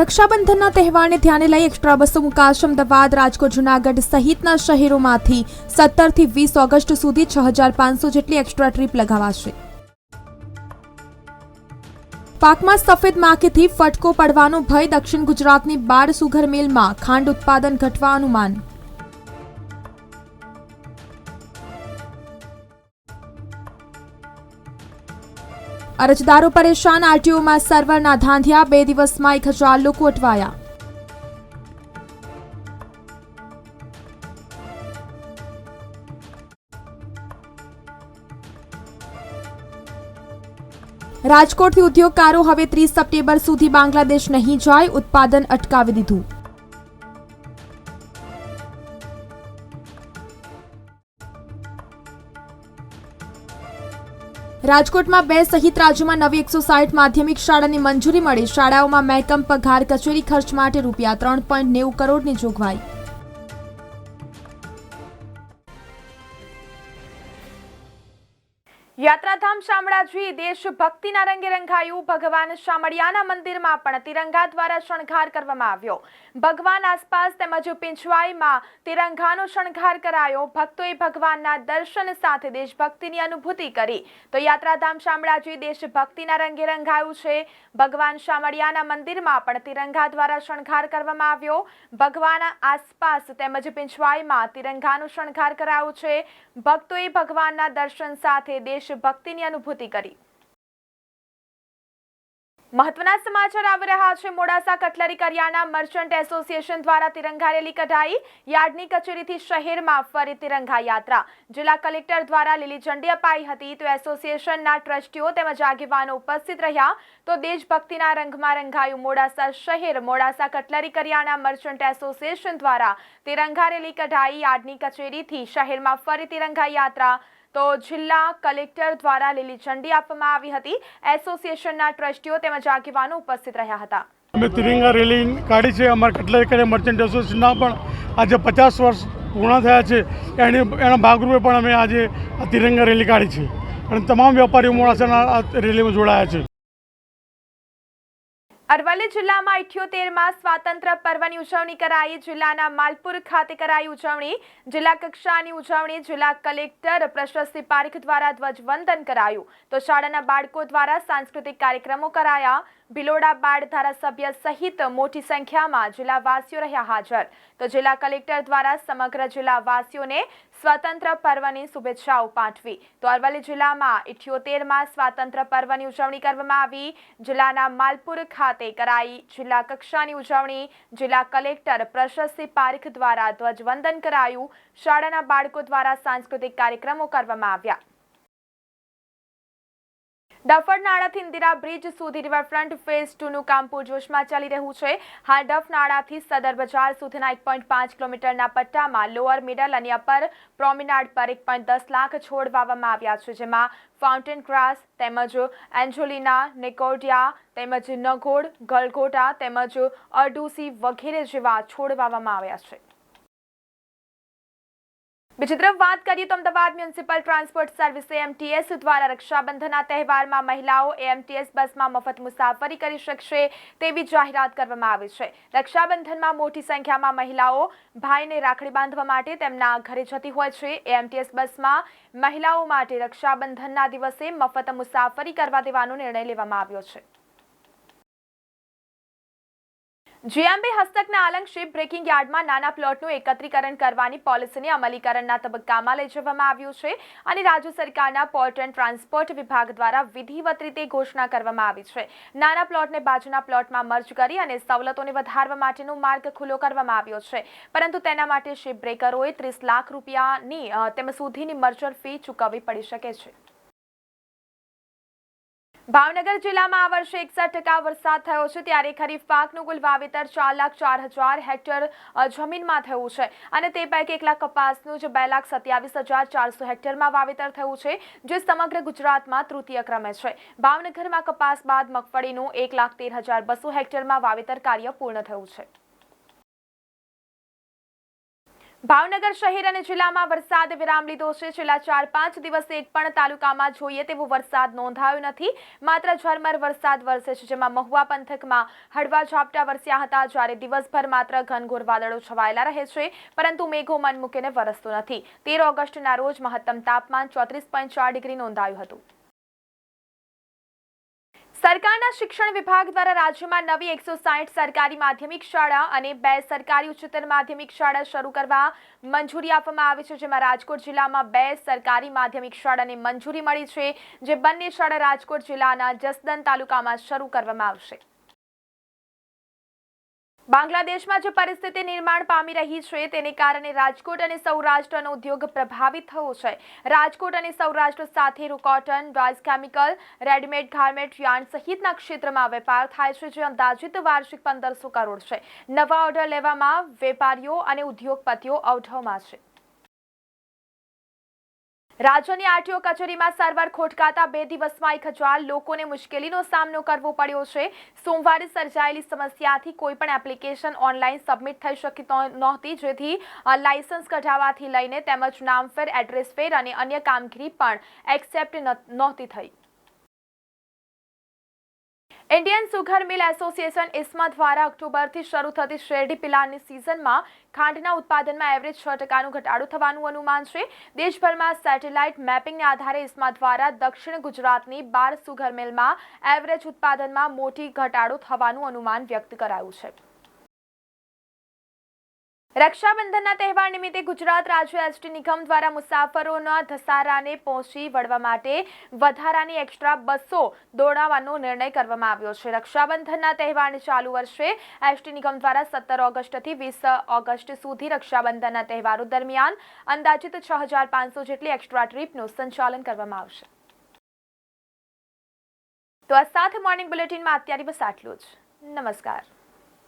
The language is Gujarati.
રક્ષાબંધનના તહેવારને ધ્યાને લઈ એક્સ્ટ્રા બસો મુકાશે અમદાવાદ, રાજકોટ, જુનાગઢ સહિતના શહેરોમાંથી સત્તરથી વીસ ઓગસ્ટ સુધી છ હજાર પાંચસો જેટલી એક્સ્ટ્રા ટ્રીપ લગાવાશે. પાકમાં સફેદ માખીથી ફટકો પડવાનો ભય દક્ષિણ ગુજરાતની બાર સુગર મિલમાં ખાંડ ઉત્પાદન ઘટવા અનુમાન અરજદારો પરેશાન, આરટીઓમાં સર્વરના ધાંધિયા, બે દિવસમાં એક હજાર લોકો અટવાયા. રાજકોટથી ઉદ્યોગકારો હવે ત્રીસ સપ્ટેમ્બર સુધી બાંગ્લાદેશ નહીં જાય, ઉત્પાદન અટકાવી દીધું. રાજકોટમાં બે સહિત રાજ્યમાં નવી એકસો સાઠ માધ્યમિક શાળાની મંજૂરી મળી. શાળાઓમાં મહેકમ, પગાર, કચેરી ખર્ચ માટે રૂપિયા ત્રણ પોઈન્ટ નેવું કરોડની જોગવાઈ. યાત્રાધામ શામળાજી દેશભક્તિના રંગે રંગાયું ભગવાન શામળિયાના મંદિરમાં પણ તિરંગા દ્વારા શણગાર કરવામાં આવ્યો. ભગવાન આસપાસ તેમજ પિંછવાઈમાં તિરંગાનો શણગાર કરાયો. ભક્તોએ ભગવાનના દર્શન સાથે દેશભક્તિની અનુભૂતિ કરી. તો યાત્રાધામ શામળાજી દેશભક્તિના રંગે રંગાયું છે. ભગવાન શામળિયાના મંદિરમાં પણ તિરંગા દ્વારા શણગાર કરવામાં આવ્યો. ભગવાન આસપાસ તેમજ પિંછવાઈમાં તિરંગાનો શણગાર કરાયો છે. ભક્તોએ ભગવાનના દર્શન સાથે દેશભક્તિની અનુભૂતિ કરી. મહત્વના સમાચાર આવી રહ્યા છે. મોડાસા કટલરી કરિયાના મર્ચન્ટ એસોસિએશન દ્વારા તિરંગા રેલી કઢાઈ યાર્ડની કચેરીથી શહેરમાં ફરી તિરંગા યાત્રા. જિલ્લા કલેક્ટર દ્વારા લીલી ઝંડી અપાઈ હતી. તો એસોસિએશનના ટ્રસ્ટીઓ તેમજ આગેવાનો ઉપસ્થિત રહ્યા. તો દેશભક્તિના રંગમાં રંગાયું મોડાસા શહેર. મોડાસા કટલરી કરિયાના મર્ચન્ટ એસોસિએશન દ્વારા તિરંગા રેલી કઢાઈ યાર્ડની કચેરીથી શહેરમાં ફરી તિરંગા યાત્રા તો જિલ્લા કલેક્ટર દ્વારા લીલી ઝંડી આપવામાં આવી હતી. એસોસિએશનના ટ્રસ્ટીઓ તેમજ આગેવાનો ઉપસ્થિત રહ્યા હતા. અમે તિરંગા રેલી કાઢી છે. અમારા કટલેરી કરે મર્ચન્ટ એસોસિએશનના પણ આજે પચાસ વર્ષ પૂર્ણ થયા છે. એને એના ભાગરૂપે પણ અમે આજે આ તિરંગા રેલી કાઢી છે. અને તમામ વેપારીઓ મોડાસાના આ રેલીમાં જોડાયા છે. અરવલ્લી જિલ્લામાં ઇઠ્યોતેરમાં સ્વાતંત્ર્ય પર્વની ઉજવણી કરાઈ. જિલ્લાના માલપુર ખાતે કરાઈ ઉજવણી. જિલ્લા કક્ષાની ઉજવણી જિલ્લા કલેક્ટર પ્રશસ્તિ પારીખ દ્વારા ધ્વજવંદન કરાયું. તો શાળાના બાળકો દ્વારા સાંસ્કૃતિક કાર્યક્રમો કરાયા. ભિલોડા બાળ ધારાસભ્ય સહિત મોટી સંખ્યામાં જિલ્લાવાસીઓ રહ્યા હાજર. તો જિલ્લા કલેક્ટર દ્વારા સમગ્ર જિલ્લાવાસીઓને સ્વતંત્ર પર્વની શુભેચ્છાઓ પાઠવી. તો અરવલ્લી જિલ્લામાં ઇઠ્યોતેરમાં સ્વાતંત્ર્ય પર્વની ઉજવણી કરવામાં આવી. જિલ્લાના માલપુર ખાતે કરાઈ જિલ્લા કક્ષાની ઉજવણી. જિલ્લા કલેક્ટર પ્રશસ્તિ પારીખ દ્વારા ધ્વજવંદન કરાયું. શાળાના બાળકો દ્વારા સાંસ્કૃતિક કાર્યક્રમો કરવામાં આવ્યા. ડફડ નાળાથી ઇન્દિરા બ્રિજ સુધી રિવરફ્રન્ટ ફેઝ ટુનું કામ પૂરજોશમાં ચાલી રહ્યું છે. હાલ ડફ નાળાથી સદર બજાર સુધીના એક પોઈન્ટ પાંચ કિલોમીટરના પટ્ટામાં લોઅર મિડલ અને અપર પ્રોમિનાડ પર એક પોઈન્ટ દસ લાખ છોડ વાવવામાં આવ્યા છે, જેમાં ફાઉન્ટેન ગ્રાસ તેમજ એન્જોલિના નિકોડિયા તેમજ નગોડ ગલગોટા તેમજ અરડુસી વગેરે જેવા છોડ વાવવામાં આવ્યા છે. બીજી તરફ વાત કરીએ તો અમદાવાદ મ્યુનિસિપલ ટ્રાન્સપોર્ટ સર્વિસે એમટીએસ દ્વારા રક્ષાબંધનના તહેવારમાં મહિલાઓ એમટીએસ બસમાં મફત મુસાફરી કરી શકશે તેવી જાહેરાત કરવામાં આવી છે. રક્ષાબંધનમાં મોટી સંખ્યામાં મહિલાઓ ભાઈને રાખડી બાંધવા માટે તેમના ઘરે જતી હોય છે. એમટીએસ બસમાં મહિલાઓ માટે રક્ષાબંધનના દિવસે મફત મુસાફરી કરવા દેવાનો નિર્ણય લેવામાં આવ્યો છે. જીએમબી હસ્તકના આલંગ શિપ બ્રેકિંગ યાર્ડમાં નાના પ્લોટનું એકત્રીકરણ કરવાની પોલિસીને અમલીકરણના તબક્કામાં લઈ જવામાં આવ્યું છે અને રાજ્ય સરકારના પોર્ટ એન્ડ ટ્રાન્સપોર્ટ વિભાગ દ્વારા વિધિવત રીતે ઘોષણા કરવામાં આવી છે. નાના પ્લોટને બાજુના પ્લોટમાં મર્જ કરી અને સવલતોને વધારવા માટેનો માર્ગ ખુલ્લો કરવામાં આવ્યો છે. પરંતુ તેના માટે શિપ બ્રેકરોએ ત્રીસ લાખ રૂપિયાની તેમ સુધીની મર્જર ફી ચૂકવવી પડી શકે છે. ભાવનગર જિલ્લામાં આ વર્ષે એકસઠ ટકા વરસાદ થયો છે. ત્યારે ખરીફ પાકનું કુલ વાવેતર ચાર લાખ ચાર હજાર હેક્ટર જમીનમાં થયું છે. અને તે પૈકી એક લાખ કપાસનું જે બે લાખ સત્યાવીસ હજાર ચારસો હેક્ટરમાં વાવેતર થયું છે, જે સમગ્ર ગુજરાતમાં તૃતીય ક્રમે છે. ભાવનગરમાં કપાસ બાદ મગફળીનું એક લાખ તેર હજાર બસો હેક્ટરમાં વાવેતર કાર્ય પૂર્ણ થયું છે. ભાવનગર શહેર અને જિલ્લામાં વરસાદ વિરામ લીધો છે. છેલ્લા ચાર પાંચ દિવસે એક પણ તાલુકામાં જોઈએ તેવો વરસાદ નોંધાયો નથી. માત્ર ઝરમર વરસાદ વરસે છે, જેમાં મહુવા પંથકમાં હળવા ઝાપટા વરસ્યા હતા, જ્યારે દિવસભર માત્ર ઘનઘોર વાદળો છવાયેલા રહે છે, પરંતુ મેઘો મન મૂકીને વરસતો નથી. તેર ઓગસ્ટના રોજ મહત્તમ તાપમાન ચોત્રીસ ડિગ્રી નોંધાયું હતું. સરકારના શિક્ષણ વિભાગ દ્વારા રાજ્યમાં નવી એકસો સાઠ સરકારી માધ્યમિક શાળા અને બે સરકારી ઉચ્ચતર માધ્યમિક શાળા શરૂ કરવા મંજૂરી આપવામાં આવી છે, જેમાં રાજકોટ જિલ્લામાં બે સરકારી માધ્યમિક શાળાને મંજૂરી મળી છે, જે બંને શાળા રાજકોટ જિલ્લાના જસદન તાલુકામાં શરૂ કરવામાં આવશે. બાંગ્લાદેશમાં જે પરિસ્થિતિ નિર્માણ પામી રહી છે, તેને કારણે રાજકોટ અને સૌરાષ્ટ્રનો ઉદ્યોગ પ્રભાવિત થયો છે. રાજકોટ અને સૌરાષ્ટ્ર સાથે cotton rice chemical readymade garment yarn સહિતના ક્ષેત્રમાં વેપાર થાય છે, જે અંદાજિત વાર્ષિક પંદરસો કરોડ છે. નવા ઓર્ડર લેવામાં વેપારીઓ અને ઉદ્યોગપતિઓ અવઢવમાં છે. રાજ્યની આરટીઓ કચેરીમાં સર્વર ખોટકાતા બે દિવસમાં એક હજાર લોકોને મુશ્કેલીનો સામનો કરવો પડ્યો છે. સોમવારે સર્જાયેલી સમસ્યાથી કોઈ પણ એપ્લિકેશન ઓનલાઈન સબમિટ થઈ શકી નહોતી. જેથી લાયસન્સ કઢાવવાથી લઈને તેમજ નામફેર, એડ્રેસ ફેર અને અન્ય કામગીરી પણ એક્સેપ્ટ નહોતી થઈ. Indian sugar mill association ISMA દ્વારા ઓક્ટોબરથી શરૂ થતી શેરડી પિલાની સિઝનમાં ખાંડના ઉત્પાદનમાં એવરેજ છ ટકાનું ઘટાડો થવાનું અનુમાન છે. દેશભરમાં સેટેલાઇટ મેપિંગને આધારે ઇસ્મા દ્વારા દક્ષિણ ગુજરાતની બાર સુગર મિલમાં એવરેજ ઉત્પાદનમાં મોટી ઘટાડો થવાનું અનુમાન વ્યક્ત કરાયું છે. રક્ષાબંધનના તહેવાર નિમિત્તે ગુજરાત રાજ્ય એસટી નિગમ દ્વારા મુસાફરોના ધસારાને પહોંચી વળવા માટે વધારાની એક્સ્ટ્રા બસો દોડાવવાનો નિર્ણય કરવામાં આવ્યો છે. રક્ષાબંધનના તહેવારને ચાલુ વર્ષે એસટી નિગમ દ્વારા સત્તર ઓગસ્ટથી વીસ ઓગસ્ટ સુધી રક્ષાબંધનના તહેવારો દરમિયાન અંદાજિત છ હજાર પાંચસો જેટલી એક્સ્ટ્રા ટ્રીપનું સંચાલન કરવામાં આવશે. તો આ સાથે મોર્નિંગ બુલેટિનમાં અત્યારે બસ આટલું જ. નમસ્કાર.